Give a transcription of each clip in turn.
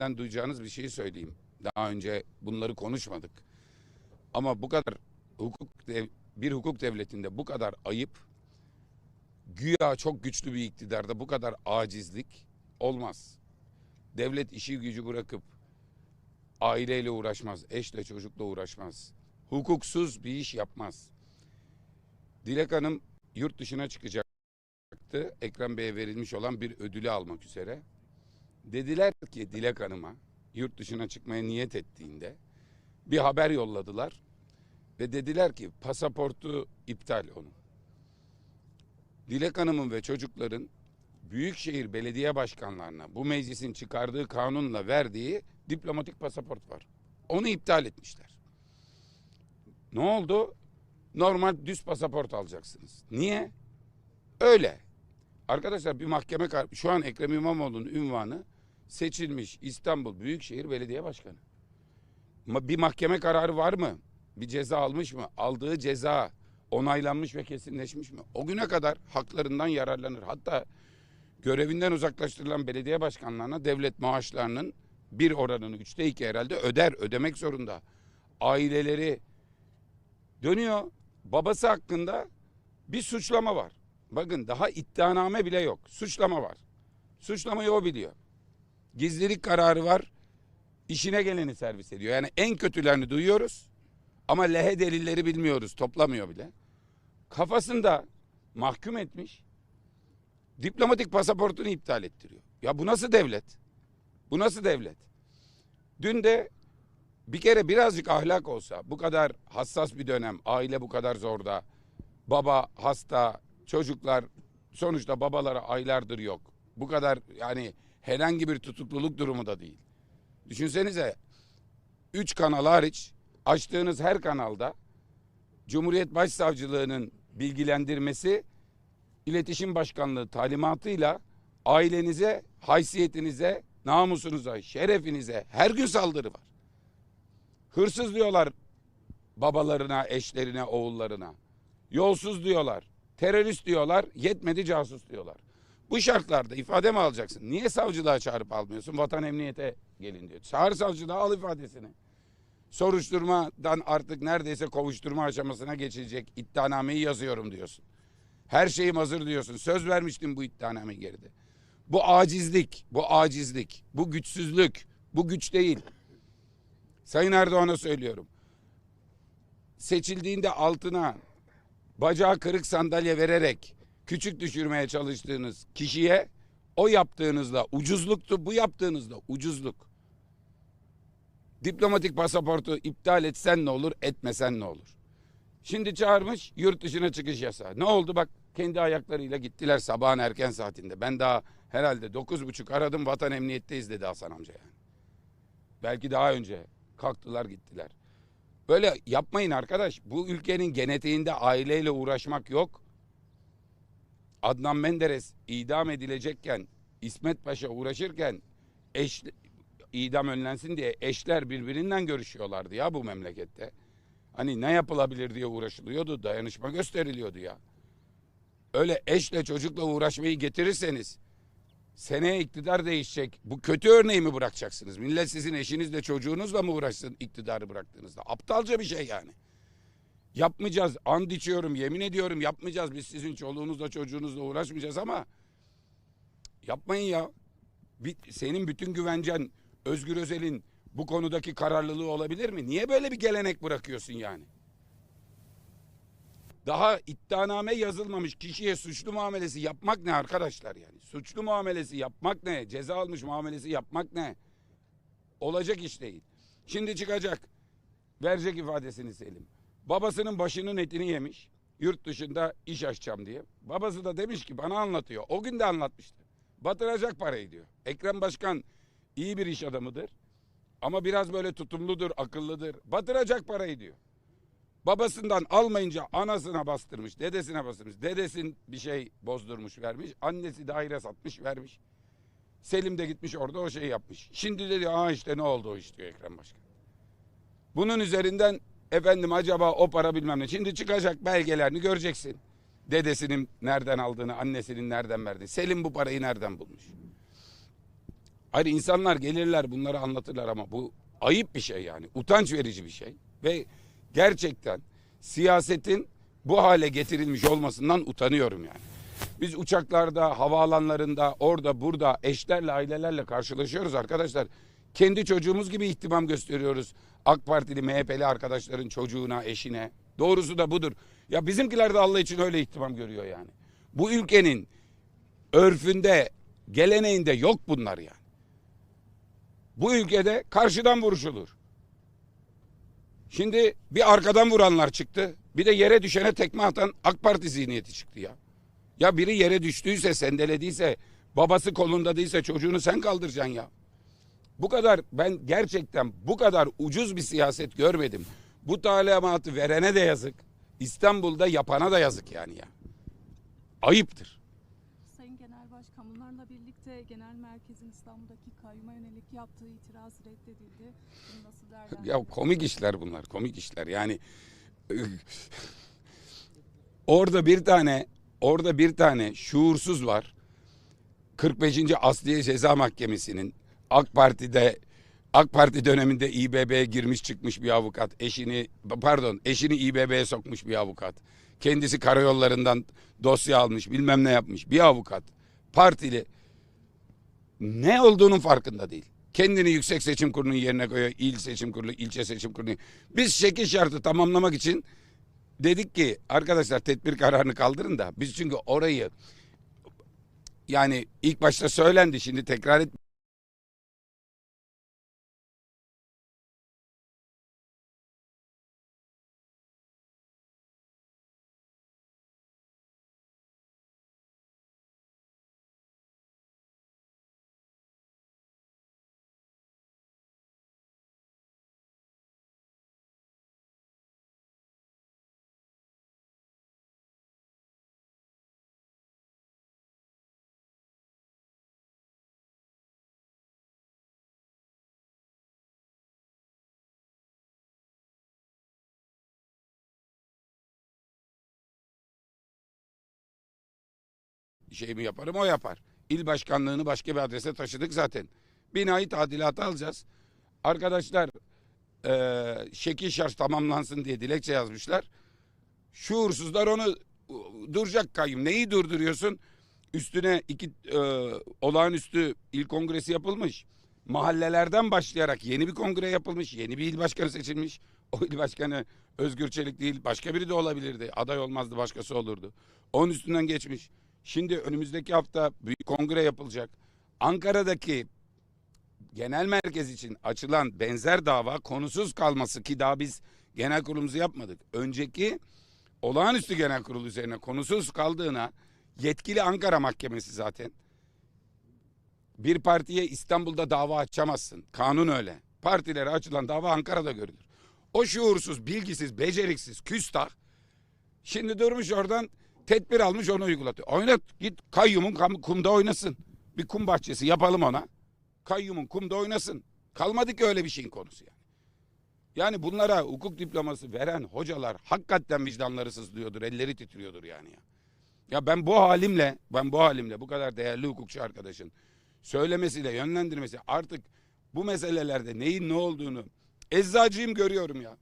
benden duyacağınız bir şeyi söyleyeyim. Daha önce bunları konuşmadık. Ama bu kadar hukuk dev- bir hukuk devletinde bu kadar ayıp güya çok güçlü bir iktidarda bu kadar acizlik olmaz. Devlet işi gücü bırakıp aileyle uğraşmaz, eşle çocukla uğraşmaz. Hukuksuz bir iş yapmaz. Dilek Hanım yurt dışına çıkacaktı. Ekrem Bey'e verilmiş olan bir ödülü almak üzere. Dediler ki Dilek Hanım'a yurt dışına çıkmaya niyet ettiğinde bir haber yolladılar. Ve dediler ki pasaportu iptal onun. Dilek Hanım'ın ve çocukların büyükşehir belediye başkanlarına bu meclisin çıkardığı kanunla verdiği diplomatik pasaport var. Onu iptal etmişler. Ne oldu? Normal düz pasaport alacaksınız. Niye? Öyle. Arkadaşlar bir mahkeme şu an Ekrem İmamoğlu'nun ünvanı seçilmiş İstanbul Büyükşehir Belediye Başkanı. Bir mahkeme kararı var mı? Bir ceza almış mı? Aldığı ceza onaylanmış ve kesinleşmiş mi? O güne kadar haklarından yararlanır. Hatta görevinden uzaklaştırılan belediye başkanlarına devlet maaşlarının bir oranını üçte iki herhalde öder, ödemek zorunda. Aileleri dönüyor. Babası hakkında bir suçlama var. Bakın daha iddianame bile yok. Suçlama var. Suçlamayı o biliyor. Gizlilik kararı var. İşine geleni servis ediyor. Yani en kötülerini duyuyoruz. Ama lehe delilleri bilmiyoruz. Toplamıyor bile. Kafasında mahkum etmiş. Diplomatik pasaportunu iptal ettiriyor. Ya bu nasıl devlet? Bu nasıl devlet? Dün de bir kere birazcık ahlak olsa bu kadar hassas bir dönem aile bu kadar zorda baba hasta çocuklar sonuçta babalara aylardır yok bu kadar yani herhangi bir tutukluluk durumu da değil düşünsenize üç kanal hariç açtığınız her kanalda Cumhuriyet Başsavcılığı'nın bilgilendirmesi iletişim başkanlığı talimatıyla ailenize haysiyetinize namusunuza şerefinize her gün saldırı var Hırsız diyorlar babalarına, eşlerine, oğullarına. Yolsuz diyorlar. Terörist diyorlar. Yetmedi casus diyorlar. Bu şartlarda ifade mi alacaksın? Niye savcılığa çağırıp almıyorsun? Vatan emniyete gelin diyor. Çağır savcılığa al ifadesini. Soruşturmadan artık neredeyse kovuşturma aşamasına geçilecek iddianameyi yazıyorum diyorsun. Her şeyim hazır diyorsun. Söz vermiştim bu iddianameyi geride. Bu acizlik, bu acizlik, bu güçsüzlük, bu güç değil. Sayın Erdoğan'a söylüyorum. Seçildiğinde altına bacağı kırık sandalye vererek küçük düşürmeye çalıştığınız kişiye o yaptığınızda ucuzluktu, bu yaptığınızda ucuzluk. Diplomatik pasaportu iptal etsen ne olur, etmesen ne olur? Şimdi çağırmış yurt dışına çıkış yasağı. Ne oldu bak kendi ayaklarıyla gittiler sabahın erken saatinde. Ben daha herhalde dokuz buçuk aradım vatan emniyetteyiz dedi Hasan amca yani. Belki daha önce kalktılar gittiler. Böyle yapmayın arkadaş. Bu ülkenin genetiğinde aileyle uğraşmak yok. Adnan Menderes idam edilecekken İsmet Paşa uğraşırken eş idam önlensin diye eşler birbirinden görüşüyorlardı ya bu memlekette. Hani ne yapılabilir diye uğraşılıyordu, dayanışma gösteriliyordu ya. Öyle eşle çocukla uğraşmayı getirirseniz seneye iktidar değişecek. Bu kötü örneği mi bırakacaksınız? Millet sizin eşinizle çocuğunuzla mı uğraşsın iktidarı bıraktığınızda? Aptalca bir şey yani. Yapmayacağız. And içiyorum, yemin ediyorum yapmayacağız. Biz sizin çoluğunuzla çocuğunuzla uğraşmayacağız ama yapmayın ya. Senin bütün güvencen Özgür Özel'in bu konudaki kararlılığı olabilir mi? Niye böyle bir gelenek bırakıyorsun yani? Daha iddianame yazılmamış kişiye suçlu muamelesi yapmak ne arkadaşlar yani? Suçlu muamelesi yapmak ne? Ceza almış muamelesi yapmak ne? Olacak iş değil. Şimdi çıkacak. Verecek ifadesini Selim. Babasının başının etini yemiş. Yurt dışında iş açacağım diye. Babası da demiş ki bana anlatıyor. O gün de anlatmıştı. Batıracak parayı diyor. Ekrem Başkan iyi bir iş adamıdır. Ama biraz böyle tutumludur, akıllıdır. Batıracak parayı diyor. Babasından almayınca anasına bastırmış, dedesine bastırmış. Dedesin bir şey bozdurmuş vermiş. Annesi daire satmış vermiş. Selim de gitmiş orada o şeyi yapmış. Şimdi de diyor aa işte ne oldu o iş diyor Ekrem Başkan. Bunun üzerinden efendim acaba o para bilmem ne. Şimdi çıkacak belgelerini göreceksin. Dedesinin nereden aldığını, annesinin nereden verdiğini. Selim bu parayı nereden bulmuş? Hayır insanlar gelirler bunları anlatırlar ama bu ayıp bir şey yani. Utanç verici bir şey. Ve gerçekten siyasetin bu hale getirilmiş olmasından utanıyorum yani. Biz uçaklarda, havaalanlarında, orada, burada eşlerle, ailelerle karşılaşıyoruz arkadaşlar. Kendi çocuğumuz gibi ihtimam gösteriyoruz. AK Partili, MHP'li arkadaşların çocuğuna, eşine. Doğrusu da budur. Ya bizimkiler de Allah için öyle ihtimam görüyor yani. Bu ülkenin örfünde, geleneğinde yok bunlar yani. Bu ülkede karşıdan vuruşulur. Şimdi bir arkadan vuranlar çıktı. Bir de yere düşene tekme atan AK Parti zihniyeti çıktı ya. Ya biri yere düştüyse, sendelediyse, babası kolunda değilse çocuğunu sen kaldıracaksın ya. Bu kadar ben gerçekten bu kadar ucuz bir siyaset görmedim. Bu talimatı verene de yazık. İstanbul'da yapana da yazık yani ya. Ayıptır. Sayın Genel Başkan bunlarla birlikte genel merkezin İstanbul'daki kayyuma yönelik yaptığı itiraz reddedildi. Bunu nasıl Ya değerlendiriyorsunuz? komik işler bunlar, komik işler. Yani orada bir tane, orada bir tane şuursuz var. 45. Asliye Ceza Mahkemesi'nin AK Parti'de AK Parti döneminde İBB'ye girmiş çıkmış bir avukat. Eşini pardon, eşini İBB'ye sokmuş bir avukat. Kendisi karayollarından dosya almış, bilmem ne yapmış bir avukat. Partili ne olduğunun farkında değil. Kendini Yüksek Seçim Kurulu'nun yerine koyuyor. İl Seçim Kurulu, ilçe seçim kurulu. Biz şekil şartı tamamlamak için dedik ki arkadaşlar tedbir kararını kaldırın da biz çünkü orayı yani ilk başta söylendi şimdi tekrar et şey mi yaparım o yapar. İl başkanlığını başka bir adrese taşıdık zaten. Binayı tadilata alacağız. Arkadaşlar eee şekil şarj tamamlansın diye dilekçe yazmışlar. Şuursuzlar onu e, duracak kayyum. Neyi durduruyorsun? Üstüne iki e, olağanüstü il kongresi yapılmış. Mahallelerden başlayarak yeni bir kongre yapılmış. Yeni bir il başkanı seçilmiş. O il başkanı Özgür Çelik değil başka biri de olabilirdi. Aday olmazdı başkası olurdu. Onun üstünden geçmiş. Şimdi önümüzdeki hafta büyük kongre yapılacak. Ankara'daki genel merkez için açılan benzer dava konusuz kalması ki daha biz genel kurulumuzu yapmadık. Önceki olağanüstü genel kurul üzerine konusuz kaldığına yetkili Ankara Mahkemesi zaten. Bir partiye İstanbul'da dava açamazsın. Kanun öyle. Partilere açılan dava Ankara'da görülür. O şuursuz, bilgisiz, beceriksiz, küstah şimdi durmuş oradan tedbir almış onu uygulatıyor. Oynat git kayyumun kumda oynasın. Bir kum bahçesi yapalım ona. Kayyumun kumda oynasın. Kalmadı ki öyle bir şeyin konusu yani. Yani bunlara hukuk diploması veren hocalar hakikaten vicdanları sızlıyordur, elleri titriyordur yani ya. Ya ben bu halimle, ben bu halimle bu kadar değerli hukukçu arkadaşın söylemesiyle, yönlendirmesi artık bu meselelerde neyin ne olduğunu eczacıyım görüyorum ya.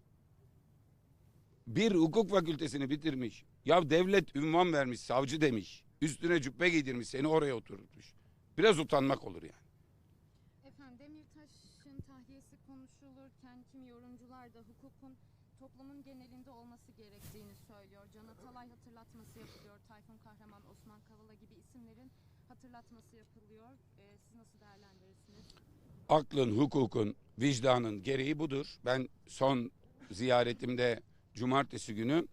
Bir hukuk fakültesini bitirmiş. Ya devlet ünvan vermiş, savcı demiş. Üstüne cübbe giydirmiş, seni oraya oturtmuş. Biraz utanmak olur yani. Efendim Demirtaş'ın tahliyesi konuşulurken kimi yorumcular da hukukun toplumun genelinde olması gerektiğini söylüyor. Can Atalay hatırlatması yapılıyor. Tayfun Kahraman, Osman Kavala gibi isimlerin hatırlatması yapılıyor. Ee, siz nasıl değerlendirirsiniz? aklın, hukukun, vicdanın gereği budur. Ben son ziyaretimde cumartesi günü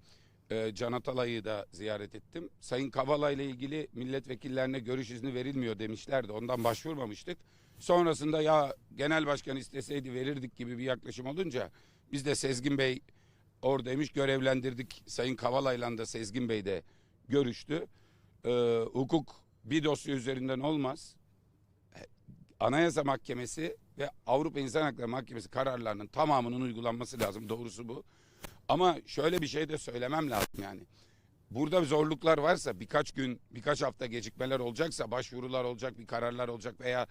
e, Can Atalay'ı da ziyaret ettim. Sayın Kavala ile ilgili milletvekillerine görüş izni verilmiyor demişlerdi. Ondan başvurmamıştık. Sonrasında ya genel başkan isteseydi verirdik gibi bir yaklaşım olunca biz de Sezgin Bey oradaymış görevlendirdik. Sayın Kavala'yla da Sezgin Bey de görüştü. E, hukuk bir dosya üzerinden olmaz. Anayasa Mahkemesi ve Avrupa İnsan Hakları Mahkemesi kararlarının tamamının uygulanması lazım. Doğrusu bu. Ama şöyle bir şey de söylemem lazım yani. Burada zorluklar varsa birkaç gün, birkaç hafta gecikmeler olacaksa, başvurular olacak, bir kararlar olacak veya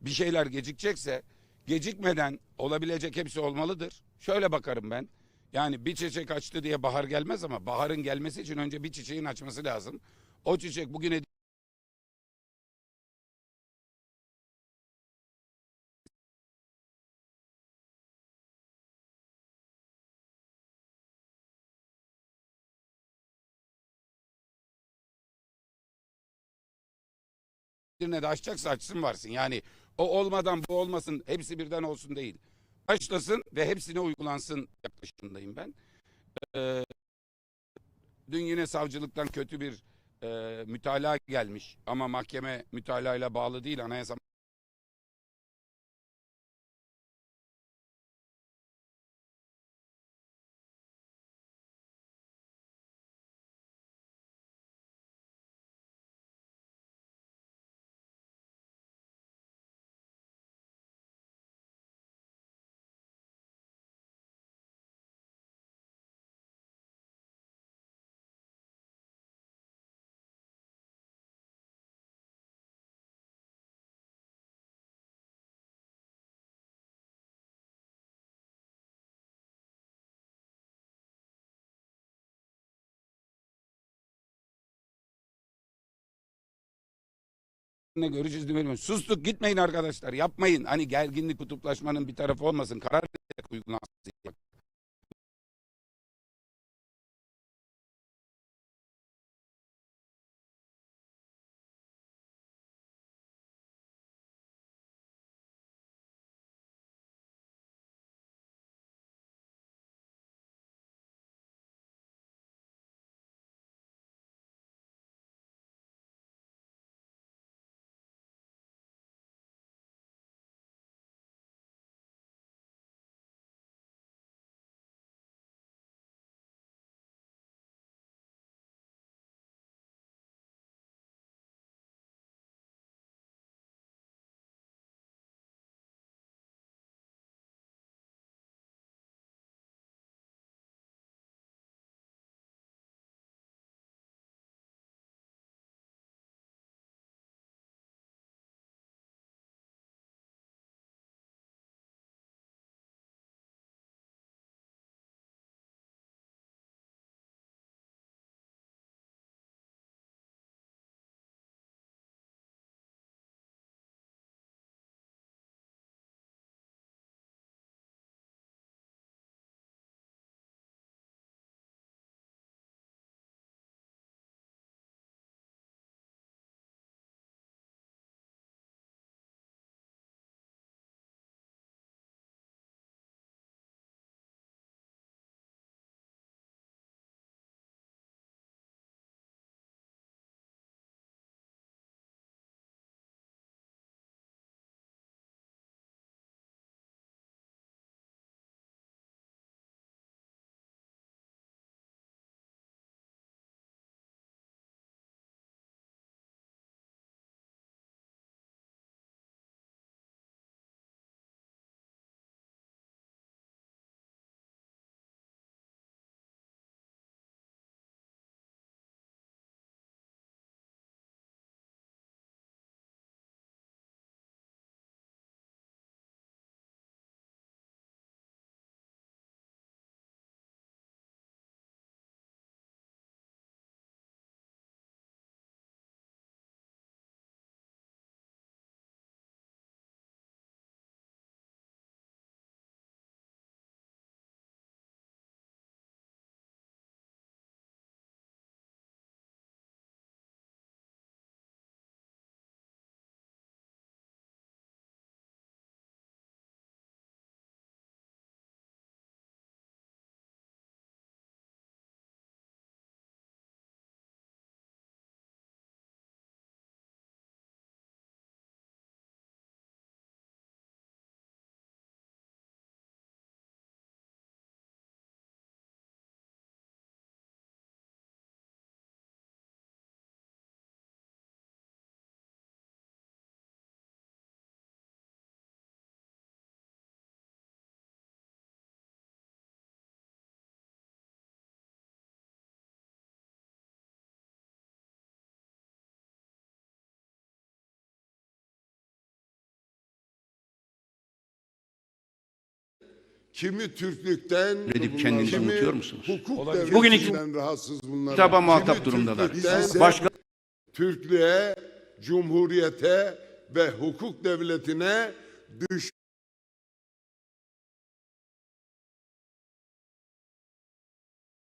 bir şeyler gecikecekse gecikmeden olabilecek hepsi olmalıdır. Şöyle bakarım ben. Yani bir çiçek açtı diye bahar gelmez ama baharın gelmesi için önce bir çiçeğin açması lazım. O çiçek bugüne birine de açacaksa açsın varsın. Yani o olmadan bu olmasın hepsi birden olsun değil. Başlasın ve hepsine uygulansın yaklaşımındayım ben. Ee, dün yine savcılıktan kötü bir e, mütalaa gelmiş ama mahkeme mütalaayla bağlı değil anayasa ne göreceğiz bilmiyorum. Sustuk gitmeyin arkadaşlar yapmayın. Hani gerginlik kutuplaşmanın bir tarafı olmasın. Karar uygulansın. Kimi Türklükten, Edip kendinizi kimi unutuyor musunuz? hukuk. Bugün devletinden rahatsız bunlar. Kitaba muhatap durumdalar. Başka Türklüğe, cumhuriyete ve hukuk devletine düş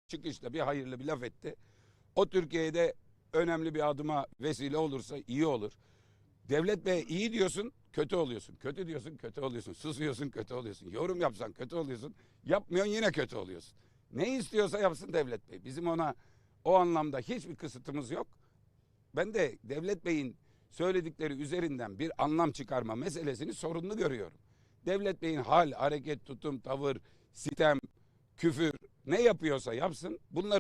çıkışta bir hayırlı bir laf etti. O Türkiye'de önemli bir adıma vesile olursa iyi olur. Devlet Bey iyi diyorsun kötü oluyorsun. Kötü diyorsun kötü oluyorsun. Susuyorsun kötü oluyorsun. Yorum yapsan kötü oluyorsun. Yapmıyorsun yine kötü oluyorsun. Ne istiyorsa yapsın Devlet Bey. Bizim ona o anlamda hiçbir kısıtımız yok. Ben de Devlet Bey'in söyledikleri üzerinden bir anlam çıkarma meselesini sorunlu görüyorum. Devlet Bey'in hal, hareket, tutum, tavır, sitem, küfür ne yapıyorsa yapsın bunları